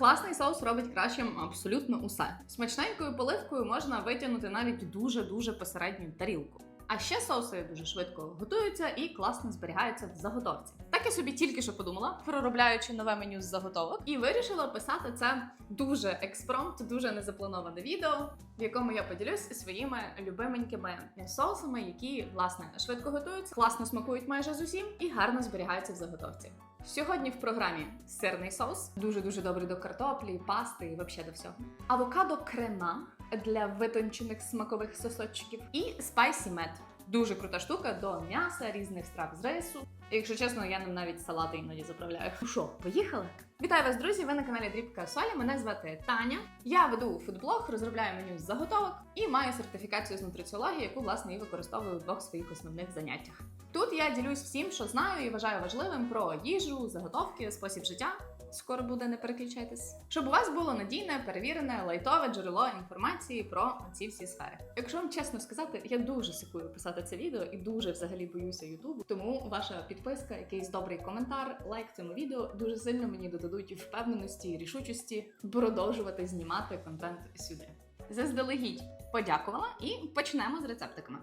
Класний соус робить кращим абсолютно усе. Смачненькою поливкою можна витягнути навіть дуже дуже посередню тарілку. А ще соуси дуже швидко готуються і класно зберігаються в заготовці. Так я собі тільки що подумала, проробляючи нове меню з заготовок, і вирішила писати це дуже експромт, дуже незаплановане відео, в якому я поділюсь своїми любименькими соусами, які власне швидко готуються, класно смакують майже з усім і гарно зберігаються в заготовці. Сьогодні в програмі сирний соус, дуже дуже добрий до картоплі, пасти і взагалі до всього. Авокадо крема для витончених смакових сосочків і спайсі мед. Дуже крута штука до м'яса, різних страв з рису. І, Якщо чесно, я ним навіть салати іноді заправляю. Ну що, поїхали? Вітаю вас, друзі! Ви на каналі Дрібка Солі. Мене звати Таня. Я веду фудблог, розробляю меню з заготовок і маю сертифікацію з нутриціології, яку власне і використовую у двох своїх основних заняттях. Тут я ділюсь всім, що знаю і вважаю важливим про їжу, заготовки, спосіб життя. Скоро буде, не переключайтесь. Щоб у вас було надійне, перевірене, лайтове джерело інформації про ці всі сфери. Якщо вам чесно сказати, я дуже сикую писати це відео і дуже взагалі боюся Ютубу. Тому ваша підписка, якийсь добрий коментар, лайк цьому відео дуже сильно мені додадуть впевненості і рішучості продовжувати знімати контент сюди. Заздалегідь подякувала і почнемо з рецептиками.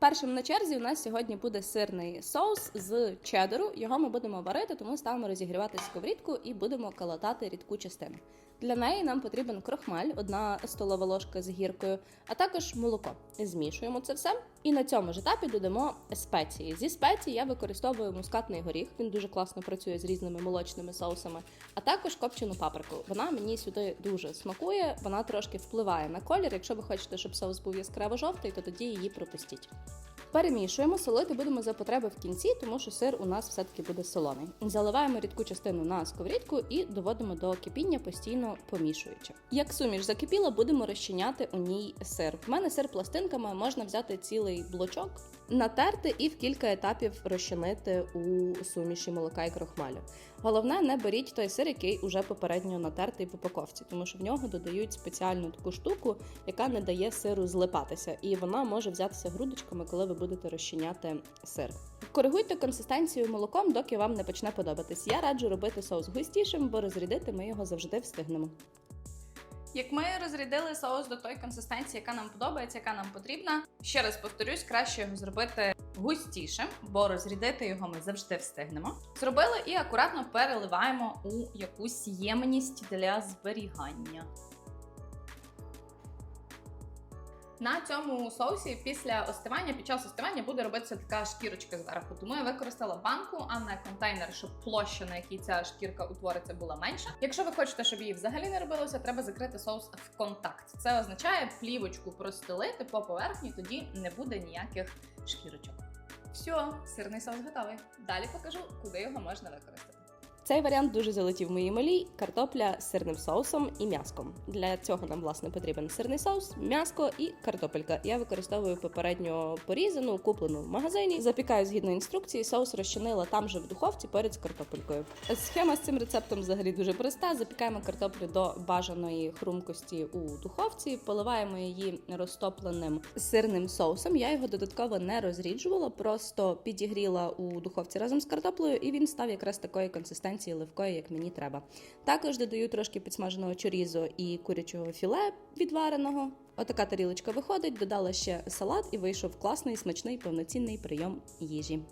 Першим на черзі у нас сьогодні буде сирний соус з чеддеру. Його ми будемо варити, тому ставимо розігрівати сковорідку і будемо калатати рідку частину. Для неї нам потрібен крохмаль, одна столова ложка з гіркою, а також молоко. Змішуємо це все. І на цьому ж етапі додамо спеції. Зі спецій я використовую мускатний горіх, він дуже класно працює з різними молочними соусами, а також копчену паприку. Вона мені сюди дуже смакує, вона трошки впливає на колір. Якщо ви хочете, щоб соус був яскраво жовтий, то тоді її пропустіть. Перемішуємо, солити будемо за потреби в кінці, тому що сир у нас все-таки буде солоний. Заливаємо рідку частину на сковорідку і доводимо до кипіння, постійно помішуючи. Як суміш закипіла, будемо розчиняти у ній сир. В мене сир пластинками можна взяти цілий блочок, натерти і в кілька етапів розчинити у суміші молока і крохмалю. Головне, не беріть той сир, який уже попередньо натертий в упаковці, тому що в нього додають спеціальну таку штуку, яка не дає сиру злипатися, і вона може взятися грудочками, коли ви будете розчиняти сир. Коригуйте консистенцію молоком, доки вам не почне подобатись. Я раджу робити соус густішим, бо розрядити ми його завжди встигнемо. Як ми розрядили соус до тої консистенції, яка нам подобається, яка нам потрібна. Ще раз повторюсь, краще його зробити густішим, бо розрядити його ми завжди встигнемо. Зробили і акуратно переливаємо у якусь ємність для зберігання. На цьому соусі після остивання, під час остивання буде робитися така шкірочка зверху. Тому я використала банку, а не контейнер, щоб площа, на якій ця шкірка утвориться, була менша. Якщо ви хочете, щоб її взагалі не робилося, треба закрити соус в контакт. Це означає плівочку простелити по поверхні, тоді не буде ніяких шкірочок. Все, сирний соус готовий. Далі покажу, куди його можна використати. Цей варіант дуже залетів моїй малій картопля з сирним соусом і м'яском. Для цього нам власне потрібен сирний соус, м'яско і картопелька. Я використовую попередньо порізану, куплену в магазині. Запікаю згідно інструкції. Соус розчинила там же в духовці поряд з картопелькою. Схема з цим рецептом взагалі дуже проста. Запікаємо картоплю до бажаної хрумкості у духовці, поливаємо її розтопленим сирним соусом. Я його додатково не розріджувала, просто підігріла у духовці разом з картоплею, і він став якраз такої консистенції ливкої, як мені треба. Також додаю трошки підсмаженого чорізу і курячого філе відвареного. Отака тарілочка виходить, додала ще салат і вийшов класний, смачний, повноцінний прийом їжі.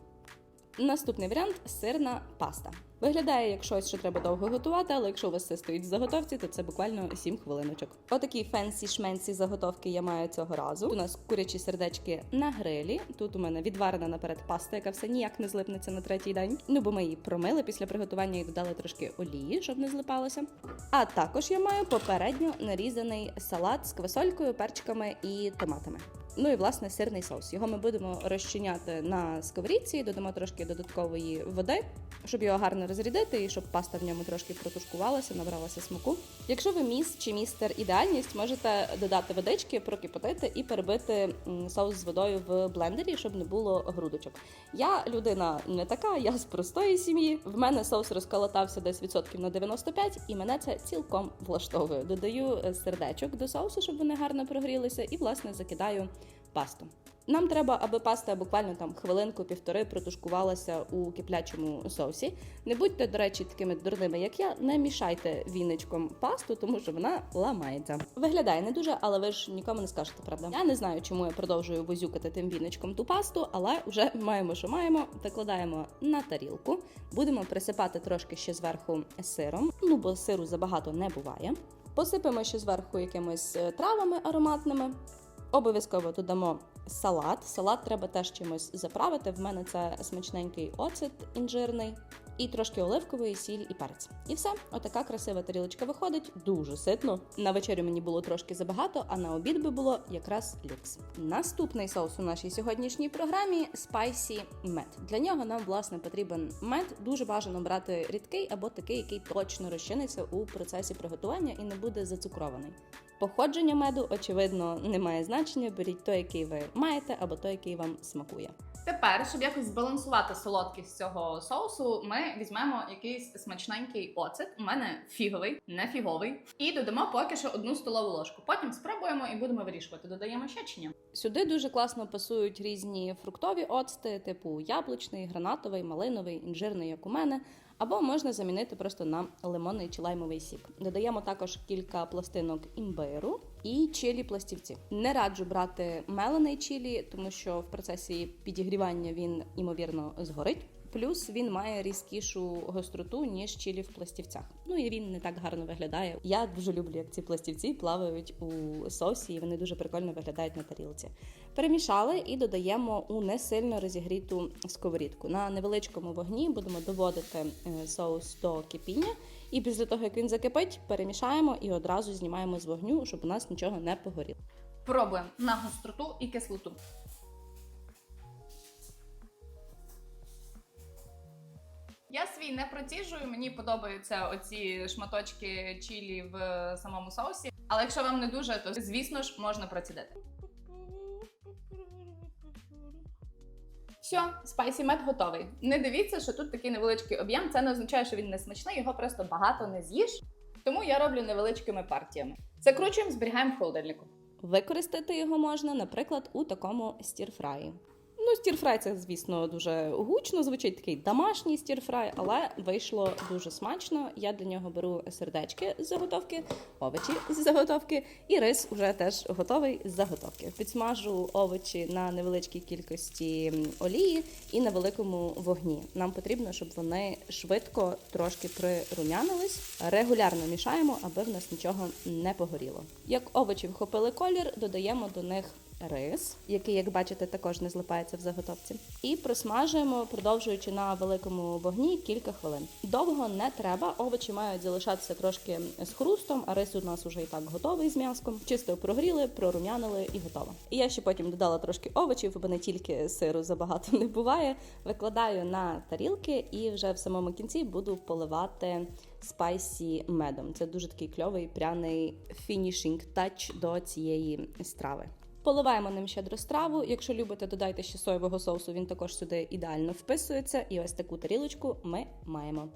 Наступний варіант сирна паста. Виглядає як щось, що треба довго готувати, але якщо у вас все стоїть в заготовці, то це буквально 7 хвилиночок. Отакі фенсі шменсі заготовки я маю цього разу. У нас курячі сердечки на грилі. Тут у мене відварена наперед паста, яка все ніяк не злипнеться на третій день. Ну бо ми її промили після приготування і додали трошки олії, щоб не злипалося. А також я маю попередньо нарізаний салат з квасолькою, перчиками і томатами. Ну і власне сирний соус. Його ми будемо розчиняти на сковорідці, додамо трошки додаткової води, щоб його гарно розрядити і щоб паста в ньому трошки протушкувалася, набралася смаку. Якщо ви міс чи містер ідеальність, можете додати водички, прокипятити і перебити соус з водою в блендері, щоб не було грудочок. Я людина не така, я з простої сім'ї. В мене соус розколотався десь відсотків на 95, і мене це цілком влаштовує. Додаю е, сердечок до соусу, щоб вони гарно прогрілися, і власне закидаю пасту. Нам треба, аби паста буквально там хвилинку-півтори протушкувалася у киплячому соусі. Не будьте, до речі, такими дурними, як я, не мішайте віничком пасту, тому що вона ламається. Виглядає не дуже, але ви ж нікому не скажете, правда? Я не знаю, чому я продовжую возюкати тим віничком ту пасту, але вже маємо, що маємо. Викладаємо на тарілку. Будемо присипати трошки ще зверху сиром, ну бо сиру забагато не буває. Посипемо ще зверху якимись е, травами ароматними. Обов'язково додамо салат. Салат треба теж чимось заправити. В мене це смачненький оцет інжирний, і трошки оливкової, сіль і перець. І все, отака красива тарілочка виходить, дуже ситно. На вечерю мені було трошки забагато, а на обід би було якраз люкс. Наступний соус у нашій сьогоднішній програмі спайсі мед. Для нього нам власне потрібен мед. Дуже бажано брати рідкий або такий, який точно розчиниться у процесі приготування і не буде зацукрований. Походження меду, очевидно, не має значення. Беріть той, який ви маєте, або той, який вам смакує. Тепер, щоб якось збалансувати солодкість цього соусу, ми візьмемо якийсь смачненький оцет. У мене фіговий, не фіговий. І додамо поки що одну столову ложку. Потім спробуємо і будемо вирішувати, додаємо ще чи ні. Сюди дуже класно пасують різні фруктові оцти, типу яблучний, гранатовий, малиновий, інжирний, як у мене. Або можна замінити просто на лимонний чи лаймовий сік. Додаємо також кілька пластинок імбиру і чилі пластівці. Не раджу брати мелений чилі, тому що в процесі підігрівання він ймовірно згорить. Плюс він має різкішу гостроту, ніж чилі в пластівцях. Ну і він не так гарно виглядає. Я дуже люблю, як ці пластівці плавають у сосі, і вони дуже прикольно виглядають на тарілці. Перемішали і додаємо у не сильно розігріту сковорідку. На невеличкому вогні будемо доводити е, соус до кипіння. І після того, як він закипить, перемішаємо і одразу знімаємо з вогню, щоб у нас нічого не погоріло. Пробуємо на гостроту і кислоту. Я свій не проціжую, мені подобаються оці шматочки чілі в самому соусі. Але якщо вам не дуже, то звісно ж можна процідити. Все, спайсі мед готовий. Не дивіться, що тут такий невеличкий об'єм. Це не означає, що він не смачний, його просто багато не з'їш. Тому я роблю невеличкими партіями. Закручуємо, зберігаємо в холодильнику. Використати його можна, наприклад, у такому стірфраї. Ну, стірфрай це, звісно, дуже гучно звучить такий домашній стірфрай, але вийшло дуже смачно. Я до нього беру сердечки з заготовки, овочі з заготовки, і рис уже теж готовий з заготовки. Підсмажу овочі на невеличкій кількості олії і на великому вогні. Нам потрібно, щоб вони швидко трошки прирумянились. Регулярно мішаємо, аби в нас нічого не погоріло. Як овочі вхопили колір, додаємо до них рис, який, як бачите, також не злипається в заготовці, і просмажуємо, продовжуючи на великому вогні кілька хвилин. Довго не треба, овочі мають залишатися трошки з хрустом, а рис у нас уже і так готовий з м'яском. Чисто прогріли, прорумянили і готово. І я ще потім додала трошки овочів, бо не тільки сиру забагато не буває. Викладаю на тарілки і вже в самому кінці буду поливати спайсі медом. Це дуже такий кльовий пряний фінішінг тач до цієї страви. Поливаємо ним щедро страву. Якщо любите, додайте ще соєвого соусу, він також сюди ідеально вписується. І ось таку тарілочку ми маємо.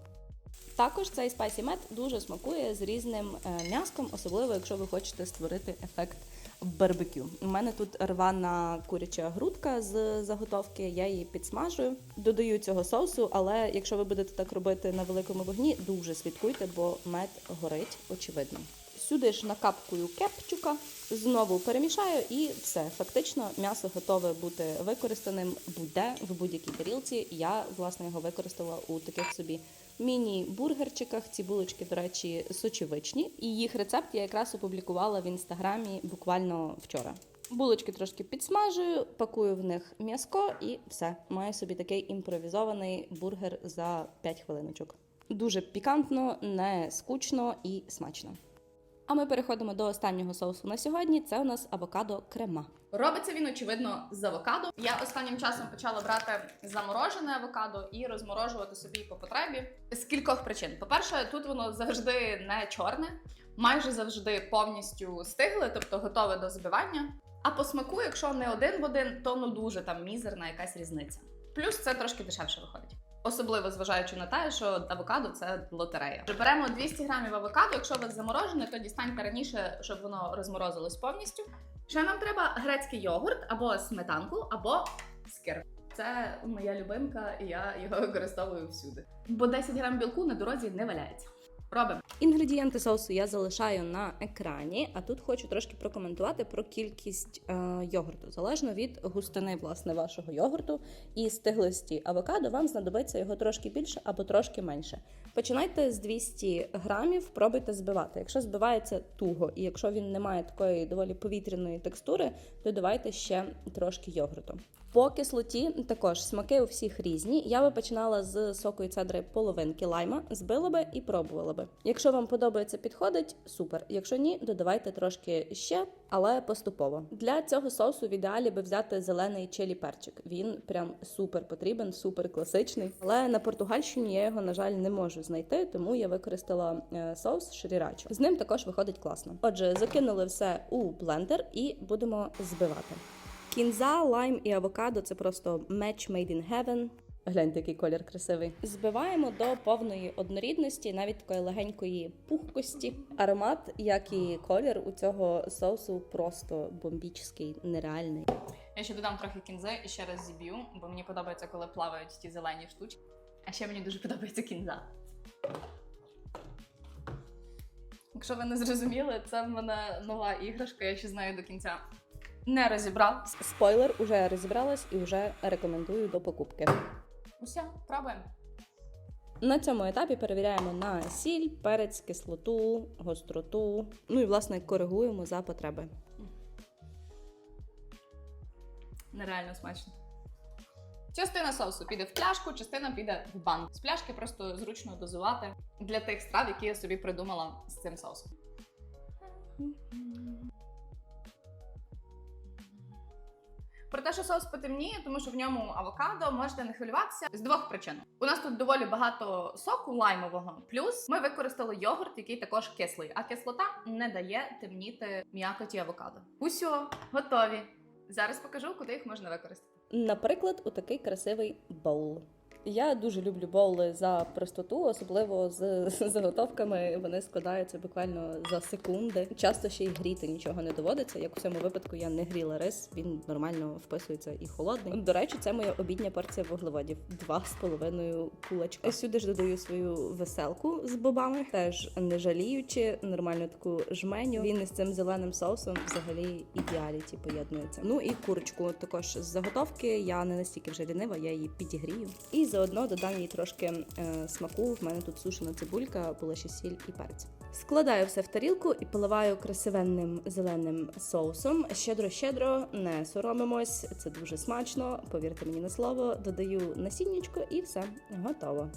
Також цей спайсі мед дуже смакує з різним е, м'яском, особливо якщо ви хочете створити ефект барбекю. У мене тут рвана куряча грудка з заготовки, я її підсмажую, додаю цього соусу, але якщо ви будете так робити на великому вогні, дуже слідкуйте, бо мед горить, очевидно. Сюди ж накапкую кепчука, знову перемішаю і все. Фактично м'ясо готове бути використаним будь-де в будь-якій тарілці. Я власне його використала у таких собі міні-бургерчиках. Ці булочки, до речі, сочевичні. І їх рецепт я якраз опублікувала в інстаграмі буквально вчора. Булочки трошки підсмажую, пакую в них м'яско і все. Маю собі такий імпровізований бургер за 5 хвилиночок. Дуже пікантно, не скучно і смачно. А ми переходимо до останнього соусу на сьогодні. Це у нас авокадо крема. Робиться він, очевидно, з авокадо. Я останнім часом почала брати заморожене авокадо і розморожувати собі по потребі з кількох причин. По-перше, тут воно завжди не чорне, майже завжди повністю стигле, тобто готове до збивання. А по смаку, якщо не один в один, то ну дуже там мізерна якась різниця. Плюс це трошки дешевше виходить. Особливо зважаючи на те, що авокадо це лотерея. Приберемо Беремо 200 грамів авокадо. Якщо у вас заморожене, то дістаньте раніше, щоб воно розморозилось повністю. Ще нам треба грецький йогурт або сметанку, або скир. Це моя любимка, і я його використовую всюди. Бо 10 грам білку на дорозі не валяється. Робимо. Інгредієнти соусу я залишаю на екрані, а тут хочу трошки прокоментувати про кількість е, йогурту. Залежно від густини власне вашого йогурту і стиглості авокадо, вам знадобиться його трошки більше або трошки менше. Починайте з 200 грамів, пробуйте збивати. Якщо збивається туго, і якщо він не має такої доволі повітряної текстури, додавайте ще трошки йогурту. По кислоті також смаки у всіх різні. Я би починала з соку і цедри половинки лайма, збила би і пробувала би. Якщо вам подобається, підходить, супер. Якщо ні, додавайте трошки ще, але поступово. Для цього соусу в ідеалі би взяти зелений чилі перчик. Він прям супер потрібен, супер класичний. Але на Португальщині я його, на жаль, не можу знайти, тому я використала е, соус шрірачо. З ним також виходить класно. Отже, закинули все у блендер і будемо збивати. Кінза, лайм і авокадо це просто match made in heaven. Гляньте, який колір красивий. Збиваємо до повної однорідності, навіть такої легенької пухкості. Аромат, як і колір у цього соусу, просто бомбічний, нереальний. Я ще додам трохи кінзи і ще раз зіб'ю, бо мені подобається, коли плавають ті зелені штучки. А ще мені дуже подобається кінза. Якщо ви не зрозуміли, це в мене нова іграшка, я ще з нею до кінця не розібрав. Спойлер, уже розібралась і вже рекомендую до покупки. Усе, пробуємо. На цьому етапі перевіряємо на сіль, перець, кислоту, гостроту. Ну і власне коригуємо за потреби. Нереально смачно. Частина соусу піде в пляшку, частина піде в банк. З пляшки просто зручно дозувати для тих страв, які я собі придумала з цим соусом. Про те, що соус потемніє, тому що в ньому авокадо можете не хвилюватися з двох причин. У нас тут доволі багато соку лаймового, плюс ми використали йогурт, який також кислий, а кислота не дає темніти м'якоті авокадо. Усьо, готові. Зараз покажу, куди їх можна використати. Наприклад, у такий красивий боул. Я дуже люблю боули за простоту, особливо з заготовками. Вони складаються буквально за секунди. Часто ще й гріти нічого не доводиться. Як у цьому випадку я не гріла рис, він нормально вписується і холодний. До речі, це моя обідня порція вуглеводів. Два з половиною кулачка. Сюди ж додаю свою веселку з бобами, теж не жаліючи, нормальну таку жменю. Він із цим зеленим соусом взагалі ідеаліті поєднується. Ну і курочку також з заготовки. Я не настільки вже лінива, я її підігрію. І заодно додам їй трошки е, смаку. В мене тут сушена цибулька, була ще сіль і перець. Складаю все в тарілку і поливаю красивенним зеленим соусом. Щедро-щедро, не соромимось, це дуже смачно. Повірте мені на слово. Додаю насіннячко і все готово.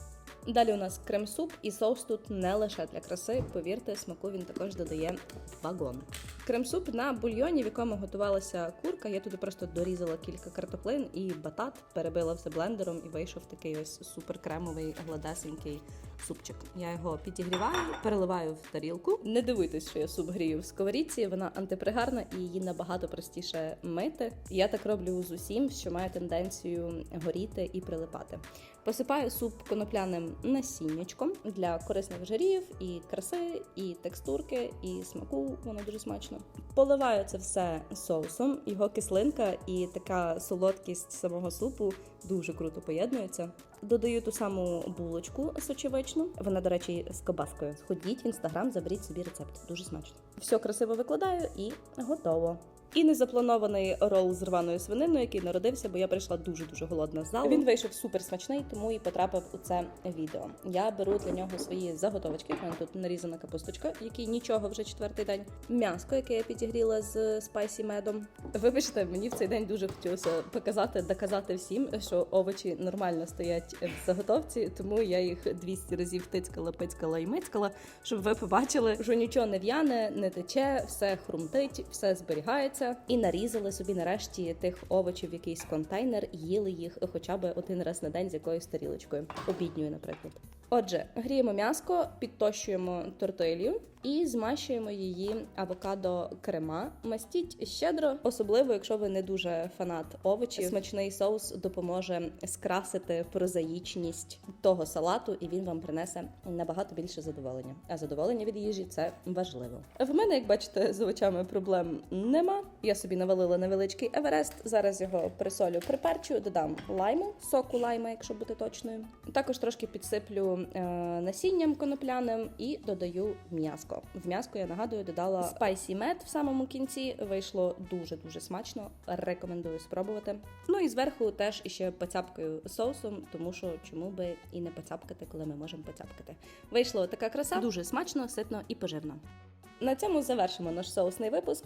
Далі у нас крем-суп, і соус тут не лише для краси. Повірте, смаку він також додає вагон. Крем-суп на бульйоні, в якому готувалася курка. Я туди просто дорізала кілька картоплин і батат, перебила все блендером і вийшов такий ось суперкремовий гладесенький супчик. Я його підігріваю, переливаю в тарілку. Не дивуйтесь, що я суп грію в сковорідці. Вона антипригарна і її набагато простіше мити. Я так роблю з усім, що має тенденцію горіти і прилипати. Посипаю суп конопляним насіннячком для корисних жирів і краси, і текстурки, і смаку. Воно дуже смачно. Поливаю це все соусом. Його кислинка і така солодкість самого супу дуже круто поєднуються. Додаю ту саму булочку сочевичну. Вона, до речі, з кобаскою. Сходіть в інстаграм, заберіть собі рецепт. Дуже смачно. Все красиво викладаю і готово. І незапланований рол з рваною свининою, який народився, бо я прийшла дуже дуже голодна з залу. Він вийшов супер смачний, тому і потрапив у це відео. Я беру для нього свої заготовочки. У мене тут нарізана капусточка, який нічого вже четвертий день. М'яско, яке я підігріла з спайсі медом. Вибачте, мені в цей день дуже хотілося показати, доказати всім, що овочі нормально стоять в заготовці, тому я їх 200 разів тицькала, пицькала і мицькала, щоб ви побачили, що нічого не в'яне, не тече, все хрумтить, все зберігається. І нарізали собі нарешті тих овочів в якийсь контейнер, їли їх хоча б один раз на день з якоюсь тарілочкою. Обідньою, наприклад. Отже, гріємо м'яско, підтощуємо тортилью і змащуємо її авокадо крема. Мастіть щедро, особливо якщо ви не дуже фанат овочів. Смачний соус допоможе скрасити прозаїчність того салату, і він вам принесе набагато більше задоволення. А задоволення від їжі це важливо. В мене, як бачите, з овочами проблем нема. Я собі навалила невеличкий еверест. Зараз його присолю, приперчу, додам лайму, соку лайма, якщо бути точною. Також трошки підсиплю насінням конопляним і додаю м'яско. В м'яско я нагадую, додала спайсі мед в самому кінці. Вийшло дуже дуже смачно. Рекомендую спробувати. Ну і зверху теж іще поцяпкою соусом, тому що чому би і не поцяпкати, коли ми можемо поцяпкати. Вийшло така краса, дуже смачно, ситно і поживно. На цьому завершимо наш соусний випуск.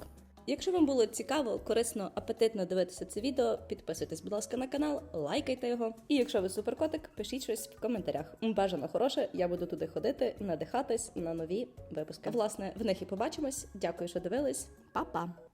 Якщо вам було цікаво, корисно, апетитно дивитися це відео, підписуйтесь, будь ласка, на канал, лайкайте його. І якщо ви суперкотик, пишіть щось в коментарях. Бажано хороше, я буду туди ходити, надихатись на нові випуски. Власне, в них і побачимось. Дякую, що дивились. Па-па!